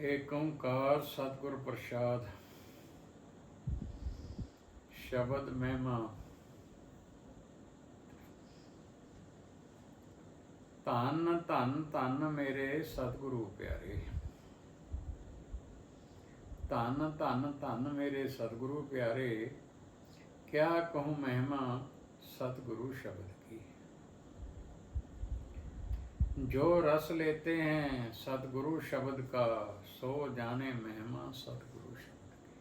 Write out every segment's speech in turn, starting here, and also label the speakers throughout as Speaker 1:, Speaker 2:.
Speaker 1: ਏਕ ਓੰਕਾਰ ਸਤਿਗੁਰ ਪ੍ਰਸਾਦ, ਸ਼ਬਦ ਮਹਿਮਾ, ਧੰਨ ਧੰਨ ਧੰਨ ਮੇਰੇ ਸਤਿਗੁਰੂ ਪਿਆਰੇ। ਧੰਨ ਧੰਨ ਧੰਨ ਮੇਰੇ ਸਤਿਗੁਰੂ ਪਿਆਰੇ, ਕਿਆ ਕਹੂੰ ਮਹਿਮਾ ਸਤਿਗੁਰੂ ਸ਼ਬਦ ਕੀ जो रस लेते हैं सतगुरु शब्द का सो जाने महिमा सतगुरु शब्द की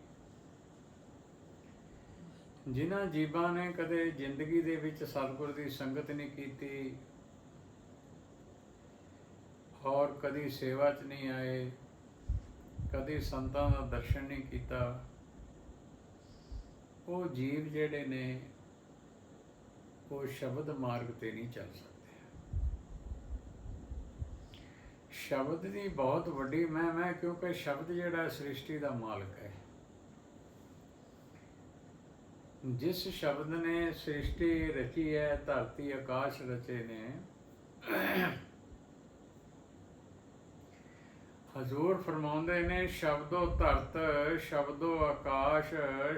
Speaker 1: ਜਿਨ੍ਹਾਂ ਜੀਵਾਂ ਨੇ ਕਦੇ ਜ਼ਿੰਦਗੀ ਦੇ ਵਿੱਚ ਸਤਿਗੁਰ ਦੀ ਸੰਗਤ ਨਹੀਂ ਕੀਤੀ ਔਰ ਕਦੀ ਸੇਵਾ 'ਚ ਨਹੀਂ ਆਏ ਕਦੀ ਸੰਤਾਂ ਦਾ ਦਰਸ਼ਨ ਨਹੀਂ ਕੀਤਾ ਉਹ ਜੀਵ ਜਿਹੜੇ ਨੇ ਉਹ ਸ਼ਬਦ ਮਾਰਗ ਤੇ ਨਹੀਂ ਚੱਲ ਸਕਦੇ ਸ਼ਬਦ ਦੀ ਬਹੁਤ ਵੱਡੀ ਮਹਿਮ ਹੈ ਕਿਉਂਕਿ ਸ਼ਬਦ ਜਿਹੜਾ ਸ੍ਰਿਸ਼ਟੀ ਦਾ ਮਾਲਕ ਹੈ। ਜਿਸ ਸ਼ਬਦ ਨੇ ਸ੍ਰਿਸ਼ਟੀ ਰਚੀ ਹੈ, ਧਰਤੀ ਆਕਾਸ਼ ਰਚੇ ਨੇ, ਹਜ਼ੂਰ ਫਰਮਾਉਂਦੇ ਨੇ, ਸ਼ਬਦੋ ਧਰਤ, ਸ਼ਬਦੋ ਆਕਾਸ਼,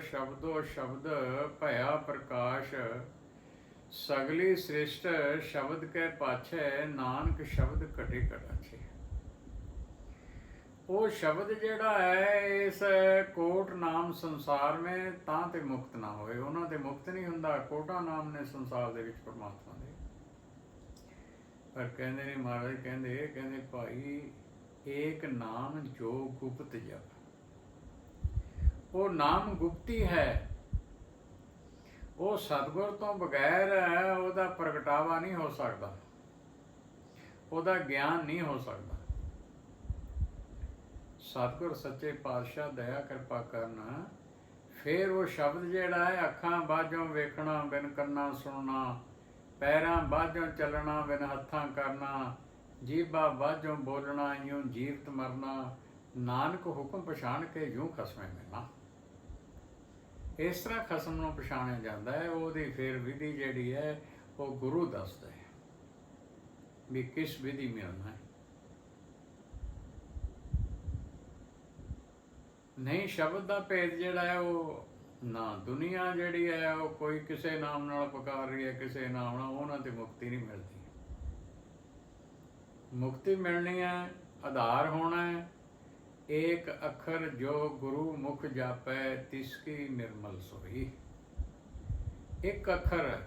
Speaker 1: ਸ਼ਬਦੋ ਸ਼ਬਦ ਭਇਆ ਪ੍ਰਕਾਸ਼। ਸਗਲੀ ਸ੍ਰਿਸ਼ਟ ਸ਼ਬਦ ਕੈ ਪਾਛੇ, ਨਾਨਕ ਸ਼ਬਦ ਕਟੇ ਕਟਾਛੇ ਉਹ ਸ਼ਬਦ ਜਿਹੜਾ ਹੈ, ਇਸ ਕੋਟ ਨਾਮ ਸੰਸਾਰ ਮੇ ਤਾਂ ਤੇ ਮੁਕਤ ਨਾ ਹੋਏ। ਉਹਨਾਂ ਤੇ ਮੁਕਤ ਨਹੀਂ ਹੁੰਦਾ, ਕੋਟਾ ਨਾਮ ਨੇ ਸੰਸਾਰ ਦੇ ਵਿੱਚ ਪਰਮਾਤਮਾ ਦੇ। ਪਰ ਕਹਿੰਦੇ ਨੇ ਮਹਾਰਾਜ, ਕਹਿੰਦੇ ਕਹਿੰਦੇ ਭਾਈ, ਏਕ ਨਾਮ ਜੋ ਗੁਪਤ ਜਪ। ਉਹ ਨਾਮ ਗੁਪਤੀ ਹੈ। ਉਹ ਸਤਗੁਰ ਤੋਂ ਬਗੈਰ ਉਹਦਾ ਪ੍ਰਗਟਾਵਾ ਨਹੀਂ ਹੋ ਸਕਦਾ। ਉਹਦਾ ਗਿਆਨ ਨਹੀਂ ਹੋ ਸਕਦਾ। ਸਤਿਗੁਰ ਸੱਚੇ ਪਾਤਸ਼ਾਹ ਦਇਆ ਕਿਰਪਾ ਕਰਨਾ। ਫਿਰ ਉਹ ਸ਼ਬਦ ਜਿਹੜਾ ਹੈ, ਅੱਖਾਂ ਬਾਝੋਂ ਵੇਖਣਾ, ਬਿਨ ਕੰਨਾਂ ਸੁਣਨਾ, ਪੈਰਾਂ ਬਾਝੋਂ ਚੱਲਣਾ, ਬਿਨ ਹੱਥਾਂ ਕਰਨਾ, ਜੀਭਾ ਬਾਝੋਂ ਬੋਲਣਾ ਯੂੰ ਜੀਵਤ ਮਰਨਾ, ਨਾਨਕ ਹੁਕਮ ਪਛਾਣ ਕੇ ਯੂੰ ਖਸਮੇ ਮਿਲਣਾ। ਇਸ ਤਰ੍ਹਾਂ ਖਸਮ ਨੂੰ ਪਛਾਣਿਆ ਜਾਂਦਾ ਹੈ। ਉਹਦੀ ਫਿਰ ਵਿਧੀ ਜਿਹੜੀ ਹੈ, ਉਹ ਗੁਰੂ ਦੱਸਦਾ ਹੈ ਵੀ ਕਿਸ ਵਿਧੀ ਮਿਲਣਾ ਹੈ। ਨਹੀਂ, ਸ਼ਬਦ ਦਾ ਭੇਦ ਜਿਹੜਾ ਹੈ ਉਹ ਨਾ ਦੁਨੀਆ ਜਿਹੜੀ ਹੈ, ਉਹ ਕੋਈ ਕਿਸੇ ਨਾਮ ਨਾਲ ਪੁਕਾਰ ਰਹੀ ਹੈ, ਕਿਸੇ ਨਾਮ ਨਾਲ, ਉਹਨਾਂ ਤੇ ਮੁਕਤੀ ਨਹੀਂ ਮਿਲਦੀ। ਮੁਕਤੀ ਮਿਲਣੀ ਹੈ, ਆਧਾਰ ਹੋਣਾ ਹੈ। ਏਕ ਅੱਖਰ ਜੋ ਗੁਰੂ ਮੁਖ ਜਾਪੈ, ਤਿਸ ਕੀ ਨਿਰਮਲ ਸੋਈ। ਇੱਕ ਅੱਖਰ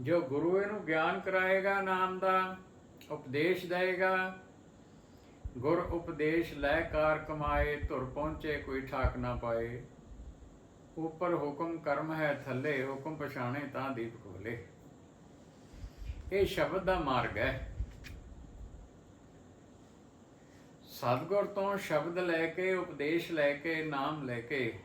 Speaker 1: ਜੋ ਗੁਰੂ ਇਹਨੂੰ ਗਿਆਨ ਕਰਾਏਗਾ, ਨਾਮ ਦਾ ਉਪਦੇਸ਼ ਦੇਗਾ ਗੁਰ ਉਪਦੇਸ਼ ਲੈ ਕਾਰ ਕਮਾਏ, ਧੁਰ ਪਹੁੰਚੇ, ਕੋਈ ਠਾਕ ਨਾ ਪਾਏ। ਉਪਰ ਹੁਕਮ ਕਰਮ ਹੈ ਥੱਲੇ, ਹੁਕਮ ਪਛਾਣੇ ਤਾਂ ਦੀਪ ਖੋਲੇ ਇਹ ਸ਼ਬਦ ਦਾ ਮਾਰਗ ਹੈ। ਸਤਗੁਰ ਤੋਂ ਸ਼ਬਦ ਲੈ ਕੇ, ਉਪਦੇਸ਼ ਲੈ ਕੇ, ਨਾਮ ਲੈ ਕੇ,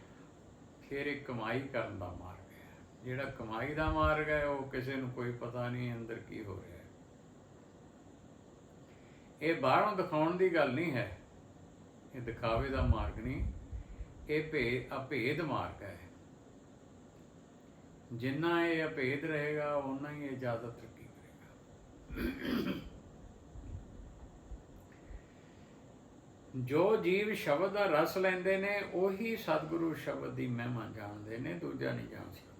Speaker 1: ਫਿਰ ਇੱਕ ਕਮਾਈ ਕਰਨ ਦਾ ਮਾਰਗ ਹੈ। ਜਿਹੜਾ ਕਮਾਈ ਦਾ ਮਾਰਗ ਹੈ, ਉਹ ਕਿਸੇ ਨੂੰ ਕੋਈ ਪਤਾ ਨਹੀਂ ਅੰਦਰ ਕੀ ਹੋ ਰਿਹਾ। ਇਹ ਬਾਹਰੋਂ ਦਿਖਾਉਣ ਦੀ ਗੱਲ ਨਹੀਂ ਹੈ। ਇਹ ਦਿਖਾਵੇ ਦਾ ਮਾਰਗ ਨਹੀਂ, ਇਹ ਭੇਦ ਅਭੇਦ ਮਾਰਗ ਹੈ। ਜਿੰਨਾ ਇਹ ਅਭੇਦ ਰਹੇਗਾ ਉਨਾ ਹੀ ਇਹ ਜ਼ਿਆਦਾ ਤਰੱਕੀ ਕਰੇਗਾ। ਜੋ ਜੀਵ ਸ਼ਬਦ ਦਾ ਰਸ ਲੈਂਦੇ ਨੇ, ਉਹੀ ਸਤਿਗੁਰੂ ਸ਼ਬਦ ਦੀ ਮਹਿਮਾ ਜਾਣਦੇ ਨੇ, ਦੂਜਾ ਨਹੀਂ ਜਾਣ ਸਕਦਾ।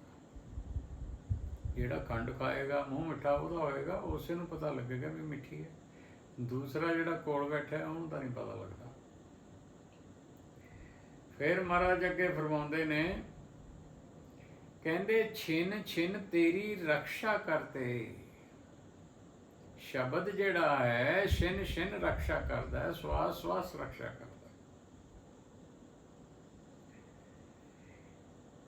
Speaker 1: ਜਿਹੜਾ ਖੰਡ ਖਾਏਗਾ, ਮੂੰਹ ਮਿੱਠਾ ਉਹਦਾ ਹੋਏਗਾ, ਉਸੇ ਨੂੰ ਪਤਾ ਲੱਗੇਗਾ ਵੀ ਮਿੱਠੀ ਹੈ। ਦੂਸਰਾ ਜਿਹੜਾ ਕੋਲ ਬੈਠਾ, ਉਹਨੂੰ ਤਾਂ ਨਹੀਂ ਪਤਾ ਲੱਗਦਾ। ਫਿਰ ਮਹਾਰਾਜ ਅੱਗੇ ਫਰਮਾਉਂਦੇ ਨੇ, ਕਹਿੰਦੇ, ਛਿਨ ਛਿਨ ਤੇਰੀ ਰੱਖਿਆ ਕਰਤੇ। ਸ਼ਬਦ ਜਿਹੜਾ ਹੈ, ਛਿਨ ਛਿਨ ਰੱਖਿਆ ਕਰਦਾ ਹੈ, ਸਵਾਸ ਸਵਾਸ ਰੱਖਿਆ ਕਰਦਾ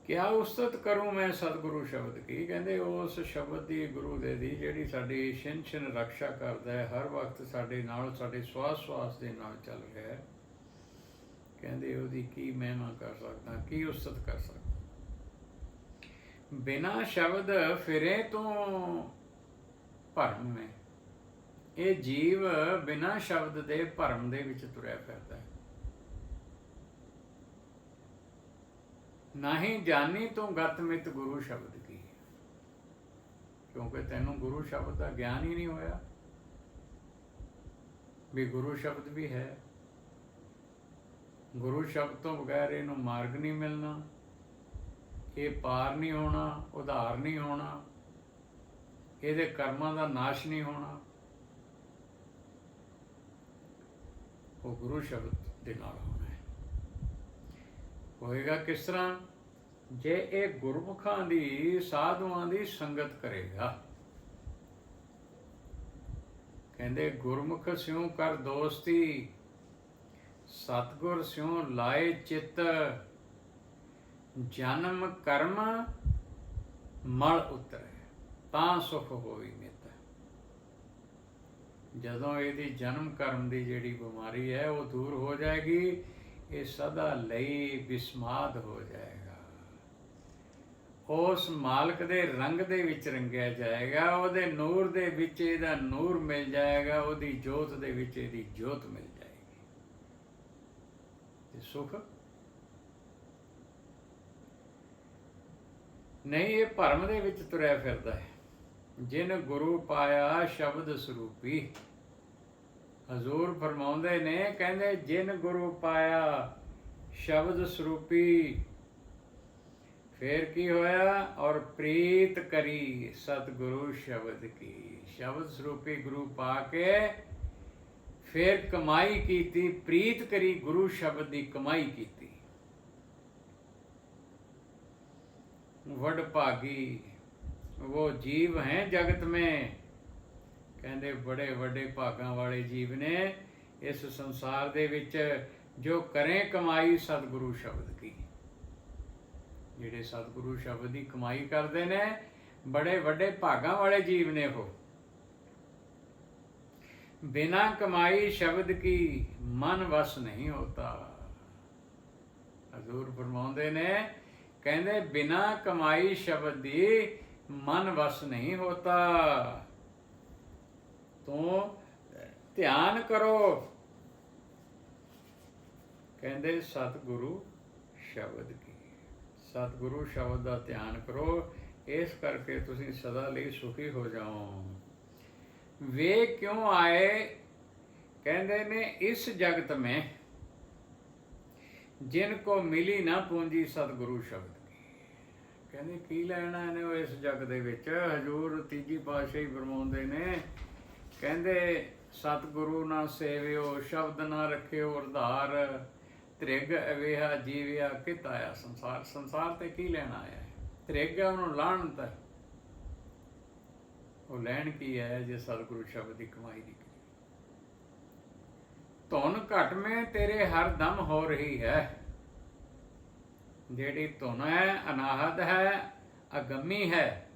Speaker 1: ਕਿਆ ਉਸਤਤ ਕਰੂੰ ਮੈਂ ਸਤਿਗੁਰੂ ਸ਼ਬਦ। ਕੀ ਕਹਿੰਦੇ? ਉਸ ਸ਼ਬਦ ਦੀ ਗੁਰੂ ਦੇ ਦੀ ਜਿਹੜੀ ਸਾਡੀ ਛਿਨ ਛਿਨ ਰੱਖਿਆ ਕਰਦਾ ਹੈ, ਹਰ ਵਕਤ ਸਾਡੇ ਨਾਲ, ਸਾਡੇ ਸਵਾਸ ਸਵਾਸ ਦੇ ਨਾਲ ਚੱਲ ਰਿਹਾ ਹੈ। ਕਹਿੰਦੇ, ਉਹਦੀ ਕੀ ਮਹਿਮਾ ਕਰ ਸਕਦਾ? ਕੀ ਉਸਤਤ ਕਰ ਸਕਦਾ? ਬਿਨਾ ਸ਼ਬਦ ਫਿਰੇ ਤੋਂ ਭਰਮ ਮੈਂ। ਇਹ ਜੀਵ ਬਿਨਾ ਸ਼ਬਦ ਦੇ ਭਰਮ ਦੇ ਵਿੱਚ ਤੁਰਿਆ ਫਿਰਦਾ ਹੈ। ਨਹੀਂ ਜਾਣੀ ਤੂੰ ਗਤ ਮਿਤ ਗੁਰੂ ਸ਼ਬਦ ਕੀ? ਕਿਉਂਕਿ ਤੈਨੂੰ ਗੁਰੂ ਸ਼ਬਦ ਦਾ ਗਿਆਨ ਹੀ ਨਹੀਂ ਹੋਇਆ। ਵੀ ਗੁਰੂ ਸ਼ਬਦ ਵੀ ਹੈ। ਗੁਰੂ ਸ਼ਬਦ ਤੋਂ ਬਗੈਰ ਇਹਨੂੰ ਮਾਰਗ ਨਹੀਂ ਮਿਲਣਾ। ਇਹ ਪਾਰ ਨਹੀਂ ਹੋਣਾ, ਉਧਾਰ ਨਹੀਂ ਹੋਣਾ। ਇਹਦੇ ਕਰਮਾਂ ਦਾ ਨਾਸ਼ ਨਹੀਂ ਹੋਣਾ। ਉਹ ਗੁਰੂ ਸ਼ਬਦ ਦੇ ਨਾਲ ਹੋਣਾ। ਹੋਏਗਾ ਕਿਸ ਤਰ੍ਹਾਂ? ਜੇ ਇਹ ਗੁਰਮੁਖਾਂ ਦੀ, ਸਾਧੂਆਂ ਦੀ ਸੰਗਤ ਕਰੇਗਾ। ਕਹਿੰਦੇ, ਗੁਰਮੁਖ ਸਿਉ ਕਰ ਦੋਸਤੀ, ਸਤਗੁਰ ਸਿਉ ਲਾਏ ਚਿੱਤ। ਜਨਮ ਕਰਮ ਮਲ ਉਤਰੇ, ਤਾਂ ਸੁਖ ਹੋਈ ਨਿਤ। ਜਦੋਂ ਇਹਦੀ ਜਨਮ ਕਰਮ ਦੀ ਜਿਹੜੀ ਬਿਮਾਰੀ ਹੈ, ਉਹ ਦੂਰ ਹੋ ਜਾਏਗੀ। ਇਹ ਸਦਾ ਲਈ ਬਿਸਮਾਦ ਹੋ ਜਾਏਗਾ। ਉਸ ਮਾਲਕ ਦੇ ਰੰਗ ਦੇ ਵਿੱਚ ਰੰਗਿਆ ਜਾਏਗਾ, ਉਹਦੇ ਨੂਰ ਦੇ ਵਿੱਚ ਇਹਦਾ ਨੂਰ ਮਿਲ ਜਾਏਗਾ, ਉਹਦੀ ਜੋਤ ਦੇ ਵਿੱਚ ਇਹਦੀ ਜੋਤ ਮਿਲ ਜਾਏਗੀ। ਤੇ ਸੁਖ? ਨਹੀਂ, ਇਹ ਭਰਮ ਦੇ ਵਿੱਚ ਤੁਰਿਆ ਫਿਰਦਾ ਹੈ। ਜਿਨ ਗੁਰੂ ਪਾਇਆ ਸ਼ਬਦ ਸਰੂਪੀ ਹਜ਼ੂਰ ਫਰਮਾਉਂਦੇ ਨੇ, ਕਹਿੰਦੇ, ਜਿਨ ਗੁਰੂ ਪਾਇਆ ਸ਼ਬਦ ਸਰੂਪੀ, ਫੇਰ ਕੀ ਹੋਇਆ? ਔਰ ਪ੍ਰੀਤ ਕਰੀ ਸਤਿਗੁਰੂ ਸ਼ਬਦ ਕੀ। ਸ਼ਬਦ ਸਰੂਪੀ ਗੁਰੂ ਪਾ ਕੇ ਫੇਰ ਕਮਾਈ ਕੀਤੀ, ਪ੍ਰੀਤ ਕਰੀ ਗੁਰੂ ਸ਼ਬਦ ਦੀ ਕਮਾਈ ਕੀਤੀ। ਵਡ ਭਾਗੀ ਉਹ ਜੀਵ ਹੈ ਜਗਤ में ਕਹਿੰਦੇ ਬੜੇ ਵੱਡੇ ਭਾਗਾਂ ਵਾਲੇ ਜੀਵ ਨੇ ਇਸ ਸੰਸਾਰ ਦੇ ਵਿੱਚ ਜੋ ਕਰੇ ਕਮਾਈ ਸਤਿਗੁਰੂ ਸ਼ਬਦ ਕੀ। ਜਿਹੜੇ ਸਤਿਗੁਰੂ ਸ਼ਬਦ ਦੀ ਕਮਾਈ ਕਰਦੇ ਨੇ, ਬੜੇ ਵੱਡੇ ਭਾਗਾਂ ਵਾਲੇ ਜੀਵ ਨੇ ਉਹ। ਬਿਨਾ ਕਮਾਈ ਸ਼ਬਦ ਕੀ ਮਨ ਵਸ ਨਹੀਂ ਹੋਤਾ। ਹਜ਼ੂਰ ਫਰਮਾਉਂਦੇ ਨੇ, ਕਹਿੰਦੇ ਬਿਨਾ ਕਮਾਈ ਸ਼ਬਦ ਦੀ ਮਨ ਵਸ ਨਹੀਂ ਹੋਤਾ। ਤੂੰ ਧਿਆਨ ਕਰੋ। ਕਹਿੰਦੇ ਸਤਿਗੁਰੂ ਸ਼ਬਦ ਕੀ? ਸਤਿਗੁਰੂ ਸ਼ਬਦ ਦਾ ਧਿਆਨ ਕਰੋ, ਇਸ ਕਰਕੇ ਤੁਸੀਂ ਸਦਾ ਲਈ ਸੁਖੀ ਹੋ ਜਾਓ। ਵੇ ਕਿਉਂ ਆਏ? ਕਹਿੰਦੇ ਨੇ, ਇਸ ਜਗਤ ਮੈਂ, ਜਿਨ ਕੋ ਮਿਲੀ ਨਾ ਪੂੰਜੀ ਸਤਿਗੁਰੂ ਸ਼ਬਦ ਕਹਿੰਦੇ, ਕੀ ਲੈਣਾ ਇਹਨੇ ਇਸ ਜਗ ਦੇ ਵਿੱਚ? ਹਜੂਰ ਤੀਜੀ ਪਾਤਸ਼ਾਹੀ ਫਰਮਾਉਂਦੇ ਨੇ ਕਹਿੰਦੇ, ਸਤਿਗੁਰੂ ਨਾ ਸੇਵਿਓ, ਸ਼ਬਦ ਨਾ ਰੱਖਿਓ ਉਰਧਾਰ, ਤ੍ਰਿਗ ਅਵੇਹਾ ਜੀਵਿਆ ਕਿਤ ਆਇਆ ਸੰਸਾਰ। ਸੰਸਾਰ ਤੇ ਕੀ ਲੈਣ ਆਇਆ ਹੈ? ਤ੍ਰਿਗ ਉਹਨੂੰ ਲਾਣ ਤਾਂ ਉਹ ਲੈਣ ਕੀ ਹੈ ਜੇ ਸਤਿਗੁਰੂ ਸ਼ਬਦ ਦੀ ਕਮਾਈ ਦੀ ਕਰੀ ਧੁਨ ਘਟ ਮੇ ਤੇਰੇ ਹਰ ਦਮ ਹੋ ਰਹੀ ਹੈ। ਜਿਹੜੀ ਧੁਨ ਹੈ ਅਨਾਹਦ ਹੈ, ਅਗੰਮੀ ਹੈ।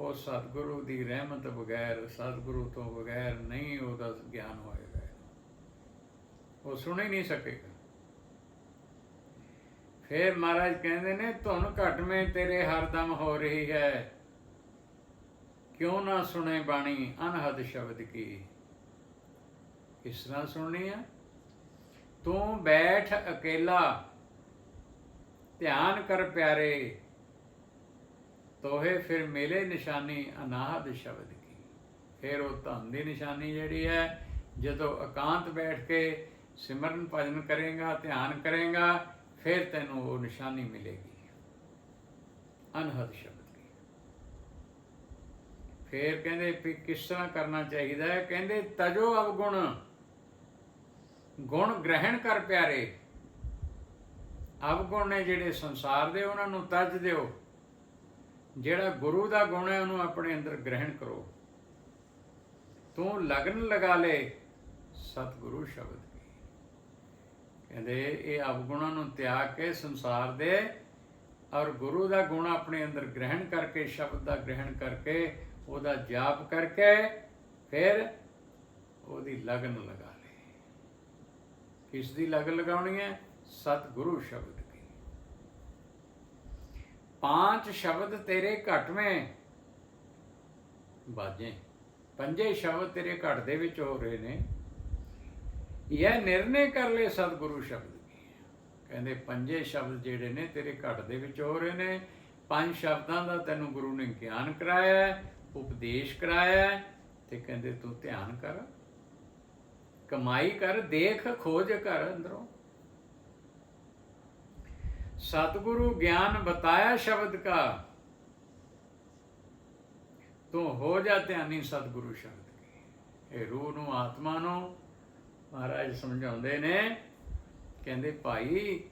Speaker 1: ਉਹ ਸਤਿਗੁਰੂ ਦੀ ਰਹਿਮਤ ਬਗੈਰ, ਸਤਿਗੁਰੂ ਤੋਂ ਬਗੈਰ ਨਹੀਂ ਉਹਦਾ ਗਿਆਨ ਹੋਏਗਾ ਉਹ ਸੁਣ ਹੀ ਨਹੀਂ ਸਕੇਗਾ। ਫੇਰ ਮਹਾਰਾਜ ਕਹਿੰਦੇ ਨੇ, ਧੁਨ ਘਟ ਤੇਰੇ ਹਰਦਮ ਹੋ ਰਹੀ ਹੈ। ਕਿਉਂ ਨਾ ਸੁਣੇ ਬਾਣੀ ਅਨਹਦ ਸ਼ਬਦ ਕੀ? ਕਿਸ ਤਰ੍ਹਾਂ ਸੁਣਨੀ ਆ? ਤੂੰ ਬੈਠ ਅਕੇਲਾ, ਧਿਆਨ ਕਰ ਪਿਆਰੇ ਤੋਹੇ ਫਿਰ ਮਿਲੇ ਨਿਸ਼ਾਨੀ ਅਨਾਹਦ ਸ਼ਬਦ ਕੀ। ਫਿਰ ਉਹ ਧਨ ਦੀ ਨਿਸ਼ਾਨੀ ਜਿਹੜੀ ਹੈ, ਜਦੋਂ ਇਕਾਂਤ ਬੈਠ ਕੇ ਸਿਮਰਨ ਭਜਨ ਕਰੇਗਾ, ਧਿਆਨ ਕਰੇਗਾ, ਫਿਰ ਤੈਨੂੰ ਉਹ ਨਿਸ਼ਾਨੀ ਮਿਲੇਗੀ। ਅਨਹਦ ਸ਼ਬਦ ਕੀ। ਫਿਰ ਕਹਿੰਦੇ ਵੀ ਕਿਸ ਤਰ੍ਹਾਂ ਕਰਨਾ ਚਾਹੀਦਾ ਹੈ? ਕਹਿੰਦੇ ਤਜੋ ਅਵਗੁਣ, ਗੁਣ ਗ੍ਰਹਿਣ ਕਰ ਪਿਆਰੇ। ਅਵਗੁਣ ਨੇ ਜਿਹੜੇ ਸੰਸਾਰ ਦੇ ਉਹਨਾਂ ਨੂੰ ਤਜ ਦਿਓ। ਜਿਹੜਾ ਗੁਰੂ ਦਾ ਗੁਣ ਹੈ, ਉਹਨੂੰ ਆਪਣੇ ਅੰਦਰ ਗ੍ਰਹਿਣ ਕਰੋ। ਤੂੰ ਲਗਨ ਲਗਾ ਲੈ, ਸਤਿਗੁਰੂ ਸ਼ਬਦ ਕੀ। ਕਹਿੰਦੇ, ਇਹ ਅਵਗੁਣਾਂ ਨੂੰ ਤਿਆਗ ਕੇ ਸੰਸਾਰ ਦੇ ਔਰ ਗੁਰੂ ਦਾ ਗੁਣ ਆਪਣੇ ਅੰਦਰ ਗ੍ਰਹਿਣ ਕਰਕੇ, ਸ਼ਬਦ ਦਾ ਗ੍ਰਹਿਣ ਕਰਕੇ, ਉਹਦਾ ਜਾਪ ਕਰਕੇ, ਫਿਰ ਉਹਦੀ ਲਗਨ ਲਗਾ ਲੈ। ਕਿਸ ਦੀ ਲਗਨ ਲਗਾਉਣੀ ਹੈ? ਸਤਿਗੁਰੂ ਸ਼ਬਦ पांच शब्द तेरे ਘਟ में ਬਾਜੇ ਪੰਜੇ ਸ਼ਬਦ ਤੇਰੇ ਘਟ ਦੇ ਵਿੱਚ ਹੋ ਰਹੇ ਨੇ ਇਹ ਨਿਰਣੇ ਕਰ ਲੈ ਸਤਿਗੁਰੂ ਸ਼ਬਦ ਕੀ ਕਹਿੰਦੇ ਪੰਜੇ ਸ਼ਬਦ ਜਿਹੜੇ ਨੇ ਤੇਰੇ ਘਟ ਦੇ ਵਿੱਚ ਹੋ ਰਹੇ ਨੇ ਪੰਜ ਸ਼ਬਦਾਂ ਦਾ ਤੈਨੂੰ ਗੁਰੂ ਨੇ ਗਿਆਨ ਕਰਾਇਆ ਹੈ, ਉਪਦੇਸ਼ ਕਰਾਇਆ ਹੈ, ਤੇ ਕਹਿੰਦੇ ਤੂੰ ਧਿਆਨ ਕਰ ਕਮਾਈ ਕਰ ਦੇਖ ਖੋਜ ਕਰ ਅੰਦਰੋਂ ਸਤਿਗੁਰੂ ਗਿਆਨ ਬਤਾਇਆ ਸ਼ਬਦ ਕਾ। ਤੂੰ ਹੋ ਜਾ ਧਿਆਨੀ ਸਤਿਗੁਰੂ ਸ਼ਬਦ ਕੀ। ਇਹ ਰੂਹ ਨੂੰ, ਆਤਮਾ ਨੂੰ ਮਹਾਰਾਜ ਸਮਝਾਉਂਦੇ ਨੇ, ਕਹਿੰਦੇ ਭਾਈ,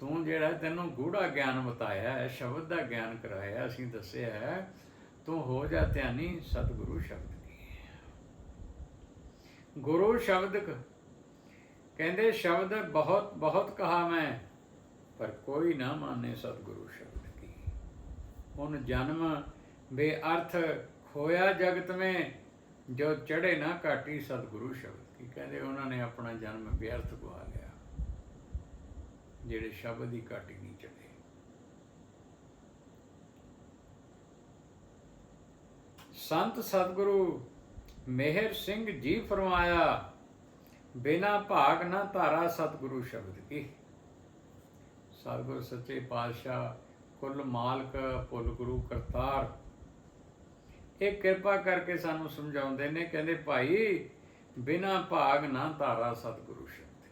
Speaker 1: ਤੂੰ ਜਿਹੜਾ ਤੈਨੂੰ ਗੂੜਾ ਗਿਆਨ ਬਤਾਇਆ ਹੈ, ਸ਼ਬਦ ਦਾ ਗਿਆਨ ਕਰਾਇਆ ਅਸੀਂ ਦੱਸਿਆ ਹੈ, ਤੂੰ ਹੋ ਜਾ ਧਿਆਨੀ ਸਤਿਗੁਰੂ ਸ਼ਬਦ ਕੀ। ਗੁਰੂ ਸ਼ਬਦ ਕਹਿੰਦੇ ਸ਼ਬਦ ਬਹੁਤ ਬਹੁਤ ਕਹਾ ਮੈਂ। ਪਰ ਕੋਈ ਨਾ ਮਾਨੇ ਸਤਿਗੁਰੂ ਸ਼ਬਦ ਕੀ। ਹੁਣ ਜਨਮ ਬੇਅਰਥ ਖੋਇਆ ਜਗਤ में ਜੋ ਚੜੇ ਨਾ ਕਾਟੀ ਸਤਿਗੁਰੂ ਸ਼ਬਦ ਕੀ। ਕਹਿੰਦੇ ਉਹਨਾਂ ਨੇ ਆਪਣਾ ਜਨਮ ਬੇਅਰਥ ਗਵਾ ਲਿਆ, ਜਿਹੜੇ ਸ਼ਬਦ ਹੀ ਕਾਟੀ ਨਹੀਂ ਚੜੇ ਸੰਤ ਸਤਿਗੁਰੂ ਮਿਹਰ ਸਿੰਘ ਜੀ ਫਰਮਾਇਆ, ਬਿਨਾ ਭਾਗ ਨਾ ਧਾਰਾ ਸਤਿਗੁਰੂ ਸ਼ਬਦ ਕੀ। ਸਤਿਗੁਰ ਸੱਚੇ ਪਾਤਸ਼ਾਹ, ਕੁੱਲ ਮਾਲਕ, ਪੁੱਲ ਗੁਰੂ ਕਰਤਾਰ। ਇਹ ਕਿਰਪਾ ਕਰਕੇ ਸਾਨੂੰ ਸਮਝਾਉਂਦੇ ਨੇ, ਕਹਿੰਦੇ ਭਾਈ, ਬਿਨਾ ਭਾਗ ਨਾ ਧਾਰਾ ਸਤਿਗੁਰੂ ਸ਼ਬਦ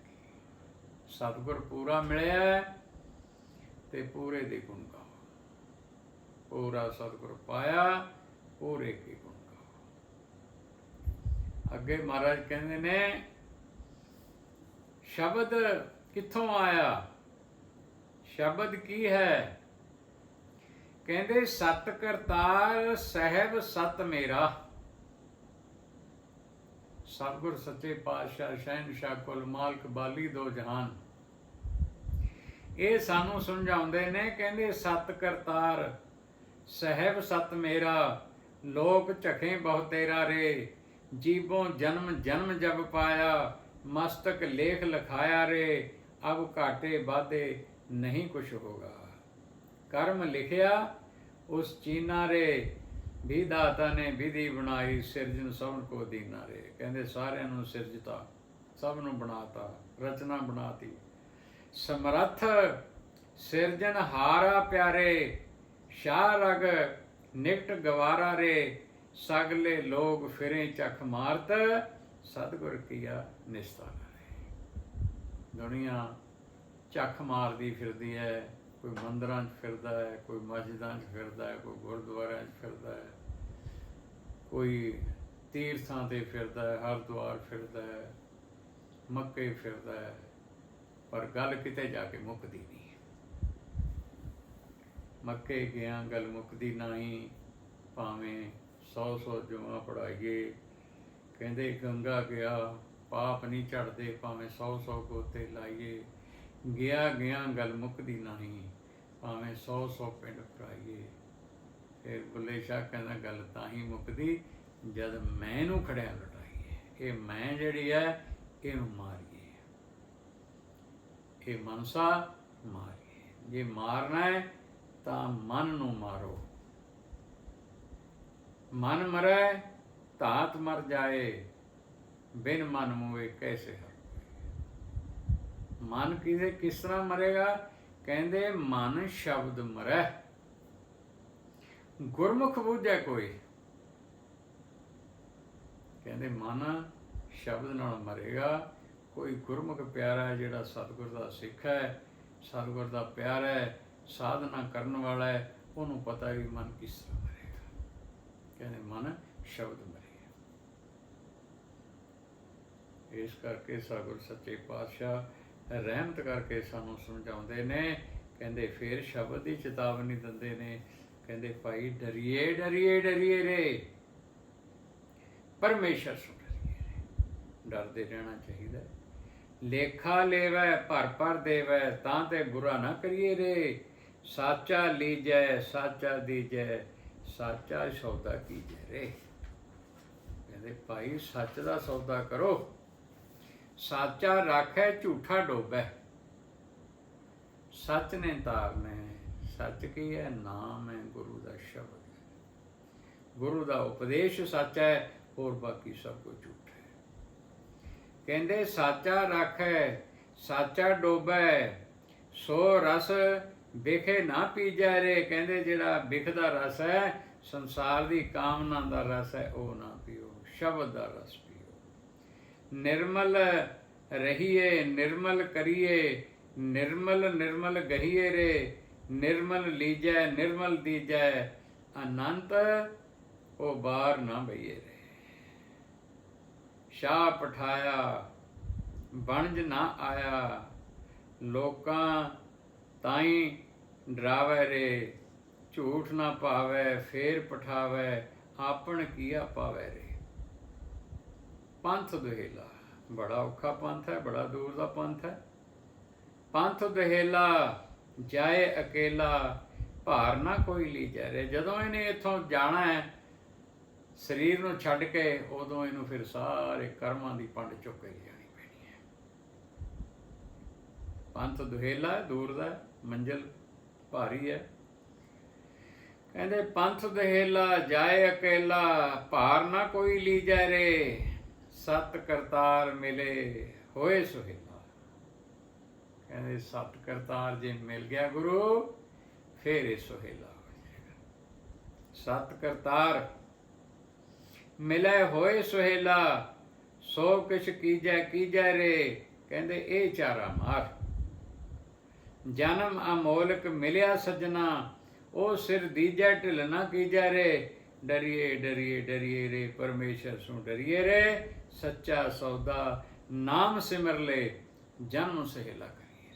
Speaker 1: ਸਤਿਗੁਰ ਪੂਰਾ ਮਿਲਿਆ ਤੇ ਪੂਰੇ ਦੇ ਗੁਣ ਗਾਓ। ਪੂਰਾ ਸਤਿਗੁਰ ਪਾਇਆ, ਪੂਰੇ ਕੇ ਗੁਣ ਗਾਓ। ਅੱਗੇ ਮਹਾਰਾਜ ਕਹਿੰਦੇ ਨੇ, ਸ਼ਬਦ ਕਿੱਥੋਂ ਆਇਆ? ਸ਼ਬਦ ਕੀ ਹੈ? ਕਹਿੰਦੇ ਸਤ ਕਰਤਾਰ ਸਹਿਬ ਸਤ ਮੇਰਾ। ਸਤਿਗੁਰ ਸੱਚੇ ਪਾਤਸ਼ਾਹ ਸ਼ਹਿਨਸ਼ਾਹ ਕੁਲ ਮਾਲਕ ਬਾਲੀ ਦੋ ਜਹਾਨ। ਇਹ ਸਾਨੂੰ ਸਮਝਾਉਂਦੇ ਨੇ, ਕਹਿੰਦੇ ਸਤ ਕਰਤਾਰ ਸਹਿਬ ਸਤ ਮੇਰਾ, ਲੋਕ ਝਖੇ ਬਹੁਤੇਰਾ ਰੇ। ਜੀਵੋਂ ਜਨਮ ਜਨਮ ਜਬ ਪਾਇਆ, ਮਸਤਕ ਲੇਖ ਲਖਾਇਆ ਰੇ। ਅਬ ਘਾਟੇ ਵਾਦੇ ਨਹੀਂ ਕੁਛ ਹੋਗਾ। ਕਰਮ ਲਿਖਿਆ, ਉਸ ਚੀਨਾ ਰੇ ਵੀ ਦਾਤਾ ਨੇ ਵਿਧੀ ਬਣਾਈ ਸਿਰਜਣ ਸਭ ਕੋ ਦੀਨਾ ਰੇ। ਕਹਿੰਦੇ ਸਾਰਿਆਂ ਨੂੰ ਸਿਰਜਤਾ, ਸਭ ਨੂੰ ਬਣਾਤਾ, ਰਚਨਾ ਬਣਾਤੀ। ਸਮਰੱਥ ਸਿਰਜਣ ਹਾਰਾ ਪਿਆਰੇ, ਸ਼ਾਹ ਰਗ ਨਿਕਟ ਗਵਾਰਾ ਰੇ। ਸਗਲੇ ਲੋਗ ਫਿਰੇ ਚਖ ਮਾਰਤ, ਸਤਗੁਰ ਕੀਆ ਨਿਸਤਾਰਾ ਰੇ ਦੁਨੀਆ ਚੱਖ ਮਾਰਦੀ ਫਿਰਦੀ ਹੈ, ਕੋਈ ਮੰਦਰਾਂ 'ਚ ਫਿਰਦਾ ਹੈ, ਕੋਈ ਮਸਜਿਦਾਂ 'ਚ ਫਿਰਦਾ ਹੈ, ਕੋਈ ਗੁਰਦੁਆਰਿਆਂ 'ਚ ਫਿਰਦਾ ਹੈ, ਕੋਈ ਤੀਰਥਾਂ ਤੇ ਫਿਰਦਾ ਹੈ, ਹਰਦੁਆਰ ਫਿਰਦਾ ਹੈ, ਮੱਕੇ ਫਿਰਦਾ ਹੈ, ਪਰ ਗੱਲ ਕਿਤੇ ਜਾ ਕੇ ਮੁੱਕਦੀ ਨਹੀਂ। ਮੱਕੇ ਗਿਆ, ਗੱਲ ਮੁੱਕਦੀ ਨਹੀਂ, ਭਾਵੇਂ 100 100 ਜੁਮਾ ਪੜਾਈਏ ਕਹਿੰਦੇ ਗੰਗਾ ਗਿਆ, ਪਾਪ ਨਹੀਂ ਝੜਦੇ ਭਾਵੇਂ 100 100 ਗੋਤੇ ਲਾਈਏ ਗਿਆ ਗਿਆ ਗੱਲ ਮੁੱਕਦੀ ਨਹੀਂ, ਭਾਵੇਂ 100 100 ਪਿੰਡ ਫਰਾਈਏ ਫਿਰ ਬੁੱਲੇ ਸ਼ਾਹ ਕਹਿੰਦਾ, ਗੱਲ ਤਾਂ ਹੀ ਮੁੱਕਦੀ ਜਦ ਮੈਂ ਨੂੰ ਖੜਿਆ ਲਟਾਈਏ। ਇਹ ਮੈਂ ਜਿਹੜੀ ਹੈ ਇਹਨੂੰ ਮਾਰੀਏ। ਇਹ ਮਨਸਾ ਮਾਰੀਏ। ਜੇ ਮਾਰਨਾ ਹੈ ਤਾਂ ਮਨ ਨੂੰ ਮਾਰੋ। ਮਨ ਮਰੇ, ਧਾਤ ਮਰ ਜਾਏ। ਬਿਨ ਮਨ ਮੋਏ ਕੈਸੇ ਹਰ? ਮਨ ਕਿਦੇ ਕਿਸ ਤਰ੍ਹਾਂ ਮਰੇਗਾ? ਕਹਿੰਦੇ ਮਨ ਸ਼ਬਦ ਮਰੈ। ਗੁਰਮੁਖ ਬੁੱਝੈ ਕੋਈ। ਕਹਿੰਦੇ ਮਨ ਸ਼ਬਦ ਨਾਲ ਮਰੇਗਾ। ਕੋਈ ਗੁਰਮੁਖ ਪਿਆਰਾ ਜਿਹੜਾ ਸਤਿਗੁਰ ਦਾ ਸਿੱਖ ਹੈ, ਸਤਿਗੁਰ ਦਾ ਪਿਆਰ ਹੈ, ਸਾਧਨਾ ਕਰਨ ਵਾਲਾ ਹੈ, ਉਹਨੂੰ ਪਤਾ ਵੀ ਮਨ ਕਿਸ ਤਰ੍ਹਾਂ ਮਰੇਗਾ। ਕਹਿੰਦੇ ਮਨ ਸ਼ਬਦ ਮਰੇਗਾ। ਇਸ ਕਰਕੇ ਸਤਿਗੁਰ ਸੱਚੇ ਪਾਤਸ਼ਾਹ ਰਹਿਮਤ ਕਰਕੇ ਸਾਨੂੰ ਸਮਝਾਉਂਦੇ ਨੇ। ਕਹਿੰਦੇ ਫਿਰ ਸ਼ਬਦ ਦੀ ਚੇਤਾਵਨੀ ਦਿੰਦੇ ਨੇ। ਕਹਿੰਦੇ ਭਾਈ ਡਰੀਏ ਡਰੀਏ ਡਰੀਏ ਰੇ। ਪਰਮੇਸ਼ਰ ਸੁਣ ਡਰੀਏ ਡਰਦੇ ਰਹਿਣਾ ਚਾਹੀਦਾ। ਲੇਖਾ ਲੇਵੈ, ਭਰ ਭਰ ਦੇਵੈ, ਤਾਂ ਤੇ ਬੁਰਾ ਨਾ ਕਰੀਏ ਰੇ। ਸਾਚਾ ਲੀਜੈ, ਸਾਚਾ ਦੀਜੈ, ਸਾਚਾ ਸੌਦਾ ਕੀਜੈ ਰੇ। ਕਹਿੰਦੇ ਭਾਈ ਸੱਚ ਦਾ ਸੌਦਾ ਕਰੋ। ਸਾਚਾ ਰਾਖੈ, ਝੂਠਾ ਡੋਬੈ। ਸੱਚ ਨੇ ਤਾਰਨਾ ਸੱਚ ਕੀ ਹੈ? ਨਾਮ ਹੈ ਗੁਰੂ ਦਾ ਸ਼ਬਦ। ਹੈ ਗੁਰੂ ਦਾ ਉਪਦੇਸ਼ ਸੱਚ ਹੈ, ਹੋਰ ਬਾਕੀ ਸਭ ਕੁਝ ਝੂਠ ਹੈ। ਕਹਿੰਦੇ, ਸਾਚਾ ਰਾਖੈ, ਸਾਚਾ ਡੋਬੈ, ਸੋ ਰਸ ਵਿਖੇ ਨਾ ਪੀਜੈ ਰੇ। ਕਹਿੰਦੇ, ਜਿਹੜਾ ਵਿਖਦਾ ਰਸ ਹੈ, ਸੰਸਾਰ ਦੀ ਕਾਮਨਾ ਦਾ ਰਸ ਹੈ, ਉਹ ਨਾ ਪੀਓ, ਸ਼ਬਦ ਦਾ ਰਸ ਨਿਰਮਲ ਰਹੀਏ, ਨਿਰਮਲ ਕਰੀਏ, ਨਿਰਮਲ ਨਿਰਮਲ ਗਹੀਏ ਰੇ, ਨਿਰਮਲ ਲੀਜੈ, ਨਿਰਮਲ ਦੀਜੈ, ਅਨੰਤ ਉਹ ਬਾਹਰ ਨਾ ਬਈਏ ਰੇ। ਸ਼ਾਹ ਪਠਾਇਆ, ਬਣਜ ਨਾ ਆਇਆ, ਲੋਕਾਂ ਤਾਈ ਡਰਾਵੇ ਰੇ, ਝੂਠ ਨਾ ਪਾਵੇ, ਫੇਰ ਪਠਾਵੇ, ਆਪਣ ਕੀਆ ਪਾਵੇ ਰੇ। ਪੰਥ ਦੁਹੇਲਾ। ਬੜਾ ਔਖਾ ਪੰਥ ਹੈ ਬੜਾ ਦੂਰ ਦਾ ਪੰਥ ਹੈ। ਪੰਥ ਦੁਹੇਲਾ ਜਾਏ ਅਕੇਲਾ ਭਾਰ ਨਾ ਕੋਈ ਲੀਜੈ ਜਾ ਰੇ ਜਦੋਂ ਇਹਨੇ ਇੱਥੋਂ ਜਾਣਾ ਹੈ ਸਰੀਰ ਨੂੰ ਛੱਡ ਕੇ ਉਦੋਂ ਇਹਨੂੰ ਫਿਰ ਸਾਰੇ ਕਰਮਾਂ ਦੀ ਪੰਡ ਚੁੱਕ ਕੇ ਜਾਣੀ ਪੈਣੀ ਹੈ। ਪੰਥ ਦੁਹੇਲਾ ਦੂਰ ਦਾ ਹੈ, ਮੰਜ਼ਿਲ ਭਾਰੀ ਹੈ। ਕਹਿੰਦੇ ਪੰਥ ਦੁਹੇਲਾ ਜਾਏ ਅਕੇਲਾ ਭਾਰ ਨਾ ਕੋਈ ਲੀ ਜਾ ਰੇ ਸਤ ਕਰਤਾਰ ਮਿਲੇ ਹੋਏ ਸੁਹੇਲਾ ਕਹਿੰਦੇ ਸਤ ਕਰਤਾਰ ਜੇ ਮਿਲ ਗਿਆ ਗੁਰੂ, ਫੇਰ ਇਹ ਸੁਹੇਲਾ ਹੋ ਜਾਏਗਾ। ਸਤ ਕਰਤਾਰ ਮਿਲੇ ਹੋਏ ਸੁਹੇਲਾ ਸੋ ਕਿਛ ਕੀਜੈ ਕੀਜੈ ਰੇ। ਕਹਿੰਦੇ, ਇਹ ਚਾਰਾ ਮਾਰ। ਜਨਮ ਅਮੋਲਕ ਮਿਲਿਆ ਸਜਣਾ, ਉਹ ਸਿਰ ਦੀਜੈ, ਢਿਲ ਨਾ ਕੀਜੈ ਰੇ। ਡਰੀਏ ਡਰੀਏ ਡਰੀਏ ਰੇ, ਪਰਮੇਸ਼ਰ ਸੋ ਡਰੀਏ ਰੇ। ਸੱਚਾ ਸੌਦਾ ਨਾਮ ਸਿਮਰ ਲੈ ਜਨਮ ਸਹਿਲਾ ਕਰੀਏ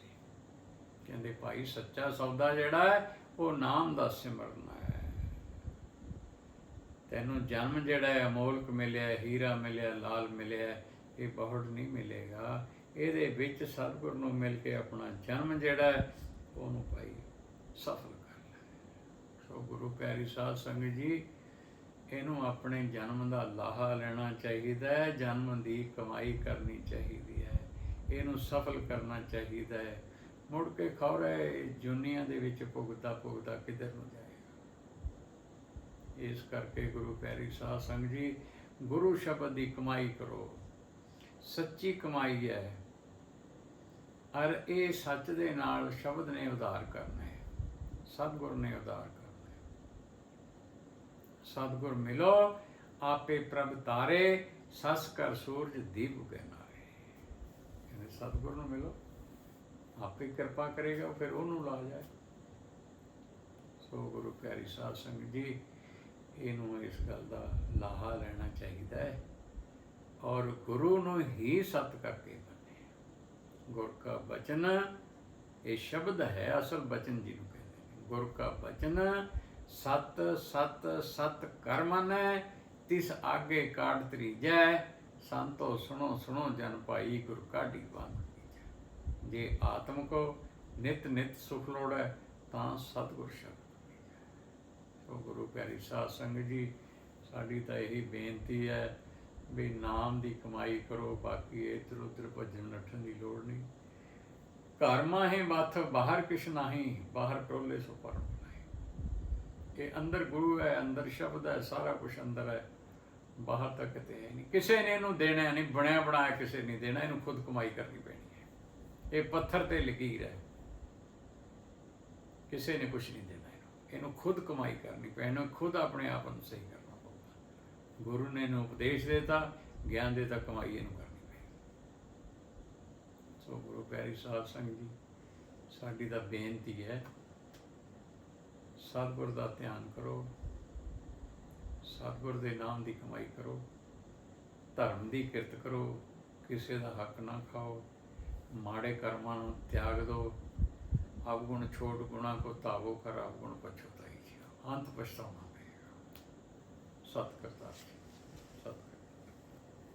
Speaker 1: ਕਹਿੰਦੇ ਭਾਈ, ਸੱਚਾ ਸੌਦਾ ਜਿਹੜਾ ਹੈ, ਉਹ ਨਾਮ ਦਾ ਸਿਮਰਨਾ ਹੈ। ਤੈਨੂੰ ਜਨਮ ਜਿਹੜਾ ਹੈ, ਅਮੋਲਕ ਮਿਲਿਆ, ਹੀਰਾ ਮਿਲਿਆ, ਲਾਲ ਮਿਲਿਆ, ਇਹ ਬਹੁਤ ਨਹੀਂ ਮਿਲੇਗਾ। ਇਹਦੇ ਵਿੱਚ ਸਤਿਗੁਰ ਨੂੰ ਮਿਲ ਕੇ ਆਪਣਾ ਜਨਮ ਜਿਹੜਾ ਹੈ, ਉਹਨੂੰ ਭਾਈ ਸਫਲ ਕਰ ਲੈ। ਸੋ ਗੁਰੂ ਪਿਆਰੀ ਸਾਧ ਸੰਗਤ ਜੀ ਇਹਨੂੰ ਆਪਣੇ ਜਨਮ ਦਾ ਲਾਹਾ ਲੈਣਾ ਚਾਹੀਦਾ ਹੈ, ਜਨਮ ਦੀ ਕਮਾਈ ਕਰਨੀ ਚਾਹੀਦੀ ਹੈ। ਇਹਨੂੰ ਸਫਲ ਕਰਨਾ ਚਾਹੀਦਾ ਹੈ। ਮੁੜ ਕੇ ਖੌਰੇ ਜੁਨੀਆਂ ਦੇ ਵਿੱਚ ਭੁਗਤਾ ਭੁਗਤਾ ਕਿੱਧਰ ਨੂੰ ਜਾਏਗਾ? ਇਸ ਕਰਕੇ ਗੁਰੂ ਪੈਰੀ ਸਾਧ ਸੰਗਤ ਜੀ, ਗੁਰੂ ਸ਼ਬਦ ਦੀ ਕਮਾਈ ਕਰੋ। ਸੱਚੀ ਕਮਾਈ ਹੈ। ਅਰ ਇਹ ਸੱਚ ਦੇ ਨਾਲ ਸ਼ਬਦ ਨੇ ਉਧਾਰ ਕਰਨਾ ਹੈ। ਸਤਿਗੁਰ ਨੇ ਉਧਾਰ ਕਰਨਾ ਸਤਿਗੁਰ ਮਿਲੋ, ਆਪੇ ਪ੍ਰਭ ਤਾਰੇ, ਸਸ ਕਰ ਸੂਰਜ ਦੀਪ ਨਾਰੇ ਕਹਿੰਦੇ, ਸਤਿਗੁਰ ਨੂੰ ਮਿਲੋ, ਆਪੇ ਕਿਰਪਾ ਕਰੇਗਾ ਫਿਰ ਉਹਨੂੰ ਲਾ ਜਾਏ। ਸੋ ਗੁਰੂ ਪਿਆਰੀ ਸਾਧ ਸੰਗਤ ਜੀ, ਇਹਨੂੰ ਇਸ ਗੱਲ ਦਾ ਲਾਹਾ ਲੈਣਾ ਚਾਹੀਦਾ ਹੈ। ਔਰ ਗੁਰੂ ਨੂੰ ਹੀ ਸਤ ਕਰਕੇ ਮੰਨੇ ਗੁਰ ਕਾ ਬਚਨ, ਇਹ ਸ਼ਬਦ ਹੈ ਅਸਲ ਬਚਨ ਜਿਹਨੂੰ ਕਹਿੰਦੇ ਨੇ। ਗੁਰ ਕਾ ਬਚਨ ਸਤ ਸਤ ਸਤ ਕਰਮਨੈ ਤਿਸ ਆਗੇ ਕਾਢ ਤਰੀਜੈ, ਸੰਤੋ ਸੁਣੋ ਸੁਣੋ ਜਨ ਭਾਈ ਗੁਰ ਕਾਢੀ ਬੰਦ ਜੇ ਆਤਮ ਕੋ ਨਿਤ ਨਿਤ ਸੁਖ ਲੋੜੈ ਤਾਂ ਸਤਿਗੁਰ ਸ਼ਬਦ ਸੋ ਗੁਰੂ ਪਿਆਰੀ ਸਾਧ ਸੰਗਤ ਜੀ, ਸਾਡੀ ਤਾਂ ਇਹੀ ਬੇਨਤੀ ਹੈ ਵੀ ਨਾਮ ਦੀ ਕਮਾਈ ਕਰੋ, ਬਾਕੀ ਇਧਰ ਉਧਰ ਭੱਜਣ ਨੱਠਣ ਦੀ ਲੋੜ ਨਹੀਂ। ਘਰ ਮਾਹੇ ਮੱਥ, ਬਾਹਰ ਕਿਛ ਨਹੀਂ, ਬਾਹਰ ਟੋਲੇ ਸੋ ਪਰਮ ਨਹੀਂ ਅੰਦਰ ਗੁਰੂ ਹੈ, ਅੰਦਰ ਸ਼ਬਦ ਹੈ, ਸਾਰਾ ਕੁਝ ਅੰਦਰ ਹੈ। ਬਾਹਰ ਤੱਕ ਤੇ ਹੈ ਨਹੀਂ। ਕਿਸੇ ਨੇ ਇਹਨੂੰ ਦੇਣਾ ਨਹੀਂ, ਬਣਿਆ ਬਣਾਇਆ ਕਿਸੇ ਨੇ ਦੇਣਾ, ਇਹਨੂੰ ਖੁਦ ਕਮਾਈ ਕਰਨੀ ਪੈਣੀ ਹੈ। ਇਹ ਪੱਥਰ ਤੇ ਲਕੀਰ ਹੈ। ਕਿਸੇ ਨੇ ਕੁਝ ਨਹੀਂ ਦੇਣਾ ਇਹਨੂੰ। ਇਹਨੂੰ ਖੁਦ ਕਮਾਈ ਕਰਨੀ ਪੈਣੀ ਖੁਦ ਆਪਣੇ ਆਪ ਨੂੰ ਸਹੀ ਕਰਨਾ ਪਊਗਾ। ਗੁਰੂ ਨੇ ਇਹਨੂੰ ਉਪਦੇਸ਼ ਦਿੱਤਾ, ਗਿਆਨ ਦਿੱਤਾ, ਕਮਾਈ ਇਹਨੂੰ ਕਰਨੀ ਪੈਣੀ। ਸੋ ਗੁਰੂ ਪਿਆਰੀ ਸਾਧ ਸੰਗਤ ਜੀ, ਸਾਡੀ ਤਾਂ ਬੇਨਤੀ ਹੈ ਸਤਿਗੁਰ ਦਾ ਧਿਆਨ ਕਰੋ। ਸਤਿਗੁਰ ਦੇ ਨਾਮ ਦੀ ਕਮਾਈ ਕਰੋ। ਧਰਮ ਦੀ ਕਿਰਤ ਕਰੋ। ਕਿਸੇ ਦਾ ਹੱਕ ਨਾ ਖਾਓ। ਮਾੜੇ ਕਰਮਾਂ ਨੂੰ ਤਿਆਗ ਦਿਓ ਅਵਗੁਣ ਛੋੜ ਗੁਣਾ ਕੋ ਤਾਵੋ ਕਰ ਅਵਗੁਣ ਪਛਤਾਈ। ਜੀ ਅੰਤ ਪਛਤਾਉਣਾ ਪਏਗਾ। ਸਤ ਕਰਤਾ